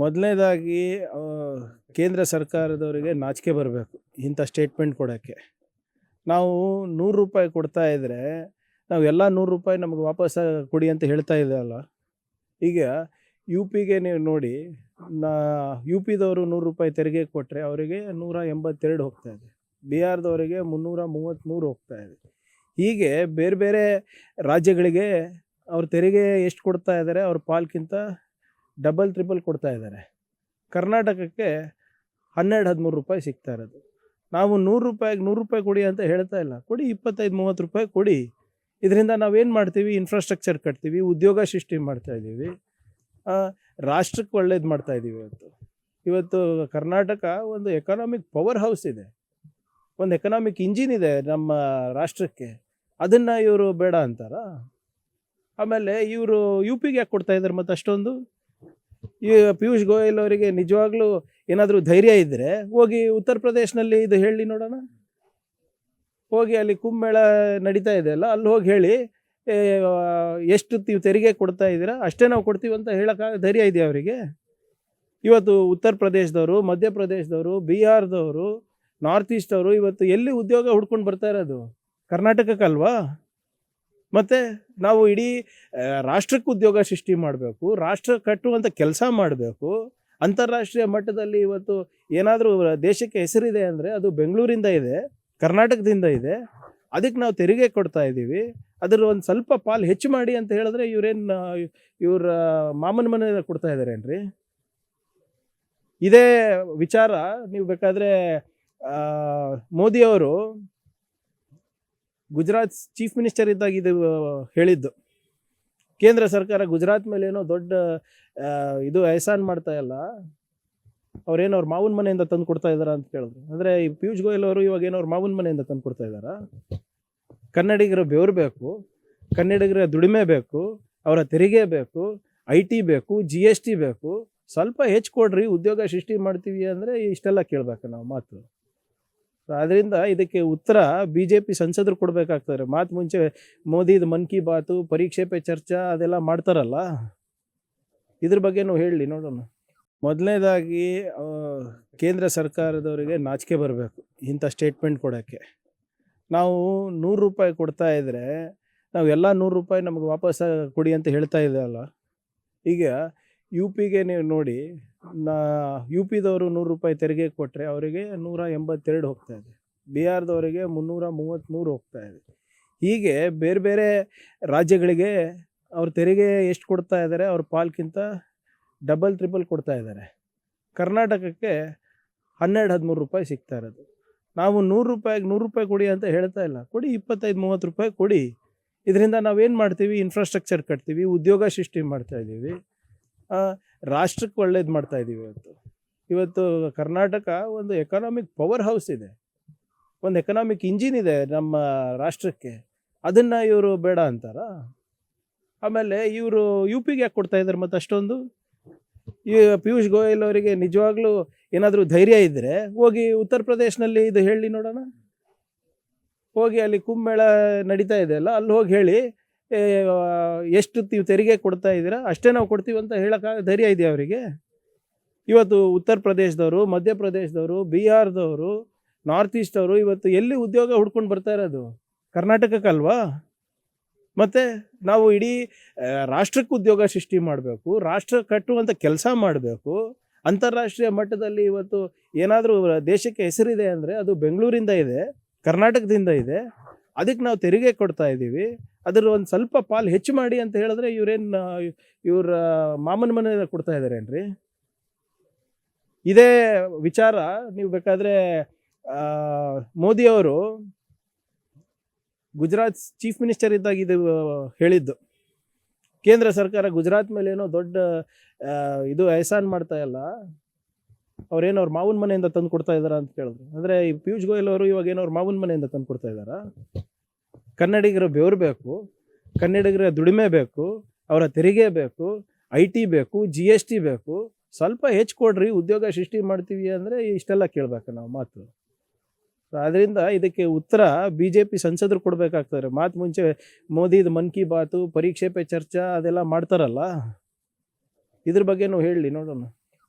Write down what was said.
ಮೊದಲನೇದಾಗಿ ಕೇಂದ್ರ ಸರ್ಕಾರದವರಿಗೆ ನಾಚಿಕೆ ಬರಬೇಕು. ಇಂಥ ಸ್ಟೇಟ್ಮೆಂಟ್ ಕೊಡೋಕ್ಕೆ. ನಾವು ನೂರು ರೂಪಾಯಿ ಕೊಡ್ತಾ ಇದ್ದರೆ ನಾವು ಎಲ್ಲ ನೂರು ರೂಪಾಯಿ ನಮಗೆ ವಾಪಸ್ ಕೊಡಿ ಅಂತ ಹೇಳ್ತಾ ಇದ್ದಲ್ಲ ಈಗ ಯು ಪಿಗೆ ನೀವು ನೋಡಿ, ನಾ ಯು ಪಿದವರು ನೂರು ರೂಪಾಯಿ ತೆರಿಗೆ ಕೊಟ್ಟರೆ ಅವರಿಗೆ ನೂರ ಎಂಬತ್ತೆರಡು ಹೋಗ್ತಾ ಇದೆ. ಬಿಹಾರದವರಿಗೆ ಮುನ್ನೂರ ಮೂವತ್ತ್ಮೂರು ಹೋಗ್ತಾ ಇದೆ. ಹೀಗೆ ಬೇರೆ ಬೇರೆ ರಾಜ್ಯಗಳಿಗೆ ಅವ್ರ ತೆರಿಗೆ ಎಷ್ಟು ಕೊಡ್ತಾ ಇದ್ದಾರೆ, ಅವ್ರ ಪಾಲ್ಗಿಂತ ಡಬಲ್ ತ್ರಿಬಲ್ ಕೊಡ್ತಾ ಇದ್ದಾರೆ. ಕರ್ನಾಟಕಕ್ಕೆ ಹನ್ನೆರಡು, ಹದಿಮೂರು ರೂಪಾಯಿ ಸಿಗ್ತಾ ಇರೋದು. ನಾವು ನೂರು ರೂಪಾಯಿಗೆ ನೂರು ರೂಪಾಯಿ ಕೊಡಿ ಅಂತ ಹೇಳ್ತಾ ಇಲ್ಲ. ಕೊಡಿ ಇಪ್ಪತ್ತೈದು, ಮೂವತ್ತು ರೂಪಾಯಿ ಕೊಡಿ. ಇದರಿಂದ ನಾವೇನು ಮಾಡ್ತೀವಿ? ಇನ್ಫ್ರಾಸ್ಟ್ರಕ್ಚರ್ ಕಟ್ತೀವಿ, ಉದ್ಯೋಗ ಸೃಷ್ಟಿ ಮಾಡ್ತಾ ಇದ್ದೀವಿ. ರಾಷ್ಟ್ರಕ್ಕೆ ಒಳ್ಳೇದು ಮಾಡ್ತಾ ಇದ್ದೀವಿ ಇವತ್ತು. ಇವತ್ತು ಕರ್ನಾಟಕ ಒಂದು ಎಕನಾಮಿಕ್ ಪವರ್ ಹೌಸ್ ಇದೆ. ಒಂದು ಎಕನಾಮಿಕ್ ಇಂಜಿನ್ ಇದೆ ನಮ್ಮ ರಾಷ್ಟ್ರಕ್ಕೆ. ಅದನ್ನು ಇವರು ಬೇಡ ಅಂತಾರ. ಆಮೇಲೆ ಇವರು ಯು ಪಿಗೆ ಯಾಕೆ ಕೊಡ್ತಾ ಇದ್ದಾರೆ ಮತ್ತೆ ಅಷ್ಟೊಂದು ಈ ಪಿಯೂಷ್ ಗೋಯಲ್ ಅವರಿಗೆ ನಿಜವಾಗ್ಲೂ ಏನಾದರೂ ಧೈರ್ಯ ಇದ್ದರೆ ಹೋಗಿ ಉತ್ತರ ಪ್ರದೇಶನಲ್ಲಿ ಇದು ಹೇಳಿ ನೋಡೋಣ. ಹೋಗಿ ಅಲ್ಲಿ ಕುಂಭಮೇಳ ನಡೀತಾ ಇದೆ ಅಲ್ಲ, ಅಲ್ಲಿ ಹೋಗಿ ಹೇಳಿ ಎಷ್ಟು ತೆರಿಗೆ ಕೊಡ್ತಾ ಇದ್ದೀರಾ? ಅಷ್ಟೇ ನಾವು ಕೊಡ್ತೀವಿ ಅಂತ ಹೇಳೋಕ್ಕಾಗ ಧೈರ್ಯ ಇದೆಯಾ ಅವರಿಗೆ? ಇವತ್ತು ಉತ್ತರ ಪ್ರದೇಶದವರು ಮಧ್ಯಪ್ರದೇಶದವರು ಬಿಹಾರದವರು, ನಾರ್ತ್ ಈಸ್ಟ್ ಅವರು ಇವತ್ತು ಎಲ್ಲಿ ಉದ್ಯೋಗ ಹುಡ್ಕೊಂಡು ಬರ್ತಾ ಇರೋದು? ಕರ್ನಾಟಕಕ್ಕಲ್ವಾ? ಮತ್ತು ನಾವು ಇಡೀ ರಾಷ್ಟ್ರಕ್ಕೆ ಉದ್ಯೋಗ ಸೃಷ್ಟಿ ಮಾಡಬೇಕು, ರಾಷ್ಟ್ರ ಕಟ್ಟುವಂಥ ಕೆಲಸ ಮಾಡಬೇಕು, ಅಂತಾರಾಷ್ಟ್ರೀಯ ಮಟ್ಟದಲ್ಲಿ ಇವತ್ತು ಏನಾದರೂ ದೇಶಕ್ಕೆ ಹೆಸರಿದೆ ಅಂದರೆ ಅದು ಬೆಂಗಳೂರಿಂದ ಇದೆ, ಕರ್ನಾಟಕದಿಂದ ಇದೆ, ಅದಕ್ಕೆ ನಾವು ತೆರಿಗೆ ಕೊಡ್ತಾ ಇದ್ದೀವಿ, ಅದರ ಒಂದು ಸ್ವಲ್ಪ ಪಾಲು ಹೆಚ್ಚು ಮಾಡಿ ಅಂತ ಹೇಳಿದ್ರೆ ಇವರೇನು ಇವ್ರ ಮಾಮನ ಮನೆ ಕೊಡ್ತಾ ಇದ್ದಾರೇನ್ರಿ? ಇದೇ ವಿಚಾರ, ನೀವು ಬೇಕಾದರೆ ಮೋದಿಯವರು ಗುಜರಾತ್ ಚೀಫ್ ಮಿನಿಸ್ಟರ್ ಇದ್ದಾಗ ಇದು ಹೇಳಿದ್ದು. ಕೇಂದ್ರ ಸರ್ಕಾರ ಗುಜರಾತ್ ಮೇಲೆ ಏನೋ ದೊಡ್ಡ ಇದು ಎಹಸಾನ್ ಮಾಡ್ತಾ ಇಲ್ಲ. ಅವ್ರೇನೋ ಅವ್ರ ಮಾವನ ಮನೆಯಿಂದ ತಂದು ಕೊಡ್ತಾ ಇದಾರ ಅಂತ ಕೇಳಿದ್ರು. ಅಂದರೆ ಈ ಪಿಯೂಷ್ ಗೋಯಲ್ ಅವರು ಇವಾಗ ಏನೋ ಅವ್ರ ಮಾವನ ಮನೆಯಿಂದ ತಂದು ಕೊಡ್ತಾ ಇದ್ದಾರಾ? ಕನ್ನಡಿಗರ ಬೆವರು ಬೇಕು, ಕನ್ನಡಿಗರ ದುಡಿಮೆ ಬೇಕು, ಅವರ ತೆರಿಗೆ ಬೇಕು, ಐ ಟಿ ಬೇಕು, ಜಿ ಎಸ್ ಟಿ ಬೇಕು. ಸ್ವಲ್ಪ ಹೆಚ್ಚು ಕೊಡ್ರಿ, ಉದ್ಯೋಗ ಸೃಷ್ಟಿ ಮಾಡ್ತೀವಿ ಅಂದರೆ ಇಷ್ಟೆಲ್ಲ ಕೇಳಬೇಕು ನಾವು ಮಾತು. ಅದರಿಂದ ಇದಕ್ಕೆ ಉತ್ತರ ಬಿ ಜೆ ಪಿ ಸಂಸದರು ಕೊಡಬೇಕಾಗ್ತದೆ. ಮಾತು ಮುಂಚೆ ಮೋದಿದು ಮನ್ ಕಿ ಬಾತು, ಪರೀಕ್ಷೆ ಪೇ ಚರ್ಚಾ ಅದೆಲ್ಲ ಮಾಡ್ತಾರಲ್ಲ? ಇದ್ರ ಬಗ್ಗೆನೂ ಹೇಳಿ, ನೋಡೋಣ. ಮೊದಲನೇದಾಗಿ ಕೇಂದ್ರ ಸರ್ಕಾರದವರಿಗೆ ನಾಚಿಕೆ ಬರಬೇಕು, ಇಂಥ ಸ್ಟೇಟ್ಮೆಂಟ್ ಕೊಡೋಕ್ಕೆ. ನಾವು ನೂರು ರೂಪಾಯಿ ಕೊಡ್ತಾ ಇದ್ದರೆ ನಾವು ಎಲ್ಲ ನೂರು ರೂಪಾಯಿ ನಮಗೆ ವಾಪಸ್ ಕೊಡಿ ಅಂತ ಹೇಳ್ತಾ ಇದ್ದಲ್ಲ ಈಗ ಯು ಪಿಗೆ ನೀವು ನೋಡಿ ಯು ಪಿದವರು ನೂರು ರೂಪಾಯಿ ತೆರಿಗೆ ಕೊಟ್ಟರೆ ಅವರಿಗೆ ನೂರ ಎಂಬತ್ತೆರಡು ಹೋಗ್ತಾ ಇದೆ. ಬಿಹಾರದವರಿಗೆ ಮುನ್ನೂರ ಮೂವತ್ತ್ಮೂರು ಹೋಗ್ತಾ ಇದೆ. ಹೀಗೆ ಬೇರೆ ಬೇರೆ ರಾಜ್ಯಗಳಿಗೆ ಅವ್ರ ತೆರಿಗೆ ಎಷ್ಟು ಕೊಡ್ತಾ ಇದ್ದಾರೆ ಅವ್ರ ಪಾಲ್ಗಿಂತ ಡಬಲ್ ಟ್ರಿಪಲ್ ಕೊಡ್ತಾ ಇದ್ದಾರೆ. ಕರ್ನಾಟಕಕ್ಕೆ ಹನ್ನೆರಡು ಹದಿಮೂರು ರೂಪಾಯಿ ಸಿಗ್ತಾ ಇರೋದು. ನಾವು ನೂರು ರೂಪಾಯಿಗೆ ನೂರು ರೂಪಾಯಿ ಕೊಡಿ ಅಂತ ಹೇಳ್ತಾ ಇಲ್ಲ. ಕೊಡಿ ಇಪ್ಪತ್ತೈದು ಮೂವತ್ತು ರೂಪಾಯಿ ಕೊಡಿ. ಇದರಿಂದ ನಾವೇನು ಮಾಡ್ತೀವಿ? ಇನ್ಫ್ರಾಸ್ಟ್ರಕ್ಚರ್ ಕಟ್ತೀವಿ, ಉದ್ಯೋಗ ಸೃಷ್ಟಿ ಮಾಡ್ತಾ ಇದ್ದೀವಿ. ರಾಷ್ಟ್ರಕ್ಕೆ ಒಳ್ಳೇದು ಮಾಡ್ತಾ ಇದ್ದೀವಿ ಇವತ್ತು. ಇವತ್ತು ಕರ್ನಾಟಕ ಒಂದು ಎಕನಾಮಿಕ್ ಪವರ್ ಹೌಸ್ ಇದೆ. ಒಂದು ಎಕನಾಮಿಕ್ ಇಂಜಿನ್ ಇದೆ ನಮ್ಮ ರಾಷ್ಟ್ರಕ್ಕೆ. ಅದನ್ನು ಇವರು ಬೇಡ ಅಂತಾರ? ಆಮೇಲೆ ಇವರು ಯು ಪಿಗೆ ಯಾಕೆ ಕೊಡ್ತಾ ಇದ್ದಾರೆ ಮತ್ತು ಅಷ್ಟೊಂದು? ಈ ಪಿಯೂಷ್ ಗೋಯಲ್ ಅವರಿಗೆ ನಿಜವಾಗ್ಲೂ ಏನಾದರೂ ಧೈರ್ಯ ಇದ್ದರೆ ಹೋಗಿ ಉತ್ತರ ಪ್ರದೇಶನಲ್ಲಿ ಇದು ಹೇಳಿ ನೋಡೋಣ. ಹೋಗಿ ಅಲ್ಲಿ ಕುಂಭಮೇಳ ನಡೀತಾ ಇದೆ ಅಲ್ಲ, ಅಲ್ಲಿ ಹೋಗಿ ಹೇಳಿ ಎಷ್ಟು ನೀವು ತೆರಿಗೆ ಕೊಡ್ತಾ ಇದ್ದೀರಾ? ಅಷ್ಟೇ ನಾವು ಕೊಡ್ತೀವಿ ಅಂತ ಹೇಳೋಕ್ಕಾಗ ಧೈರ್ಯ ಇದೆಯಾ ಅವರಿಗೆ? ಇವತ್ತು ಉತ್ತರ ಪ್ರದೇಶದವರು ಮಧ್ಯಪ್ರದೇಶದವರು ಬಿಹಾರದವರು, ನಾರ್ತ್ ಈಸ್ಟ್ ಅವರು ಇವತ್ತು ಎಲ್ಲಿ ಉದ್ಯೋಗ ಹುಡ್ಕೊಂಡು ಬರ್ತಾ ಇರೋದು? ಕರ್ನಾಟಕಕ್ಕಲ್ವಾ? ಮತ್ತು ನಾವು ಇಡೀ ರಾಷ್ಟ್ರಕ್ಕೆ ಉದ್ಯೋಗ ಸೃಷ್ಟಿ ಮಾಡಬೇಕು, ರಾಷ್ಟ್ರ ಕಟ್ಟುವಂಥ ಕೆಲಸ ಮಾಡಬೇಕು, ಅಂತಾರಾಷ್ಟ್ರೀಯ ಮಟ್ಟದಲ್ಲಿ ಇವತ್ತು ಏನಾದರೂ ದೇಶಕ್ಕೆ ಹೆಸರಿದೆ ಅಂದರೆ ಅದು ಬೆಂಗಳೂರಿಂದ ಇದೆ, ಕರ್ನಾಟಕದಿಂದ ಇದೆ, ಅದಕ್ಕೆ ನಾವು ತೆರಿಗೆ ಕೊಡ್ತಾ ಇದ್ದೀವಿ. ಅದರ ಒಂದು ಸ್ವಲ್ಪ ಪಾಲು ಹೆಚ್ಚು ಮಾಡಿ ಅಂತ ಹೇಳಿದ್ರೆ ಇವ್ರೇನು ಇವ್ರ ಮಾಮನ ಮನೆ ಕೊಡ್ತಾ ಇದ್ದಾರೇನ್ರಿ? ಇದೇ ವಿಚಾರ ನೀವು ಬೇಕಾದರೆ ಮೋದಿಯವರು ಗುಜರಾತ್ ಚೀಫ್ ಮಿನಿಸ್ಟರ್ ಇದ್ದಾಗ ಇದು ಹೇಳಿದ್ದು. ಕೇಂದ್ರ ಸರ್ಕಾರ ಗುಜರಾತ್ ಮೇಲೆ ಏನೋ ದೊಡ್ಡ ಇದು ಎಹಸಾನ್ ಮಾಡ್ತಾ ಇಲ್ಲ. ಅವ್ರೇನೋ ಅವ್ರ ಮಾವನ ಮನೆಯಿಂದ ತಂದು ಕೊಡ್ತಾ ಇದ್ದಾರಾ ಅಂತ ಕೇಳಿದ್ರು. ಅಂದರೆ ಈ ಪಿಯೂಷ್ ಗೋಯಲ್ ಅವರು ಇವಾಗ ಏನೋ ಅವ್ರ ಮಾವನ ಮನೆಯಿಂದ ತಂದು ಕೊಡ್ತಾ ಇದ್ದಾರಾ? ಕನ್ನಡಿಗರ ಬೆವರು ಬೇಕು, ಕನ್ನಡಿಗರ ದುಡಿಮೆ ಬೇಕು, ಅವರ ತೆರಿಗೆ ಬೇಕು, ಐ ಟಿ ಬೇಕು, ಜಿ ಎಸ್ ಟಿ ಬೇಕು. ಸ್ವಲ್ಪ ಹೆಚ್ಚು ಕೊಡ್ರಿ, ಉದ್ಯೋಗ ಸೃಷ್ಟಿ ಮಾಡ್ತೀವಿ ಅಂದರೆ ಇಷ್ಟೆಲ್ಲ ಕೇಳಬೇಕು ನಾವು ಮಾತು. ಅದರಿಂದ ಇದಕ್ಕೆ ಉತ್ತರ ಬಿ ಜೆ ಪಿ ಸಂಸದರು ಕೊಡಬೇಕಾಗ್ತದೆ. ಮಾತು ಮುಂಚೆ ಮೋದಿದು ಮನ್ ಕಿ ಬಾತು, ಪರೀಕ್ಷೆ ಪೇ ಚರ್ಚಾ ಅದೆಲ್ಲ ಮಾಡ್ತಾರಲ್ಲ? ಇದ್ರ ಬಗ್ಗೆನೂ ಹೇಳಿ, ನೋಡೋಣ.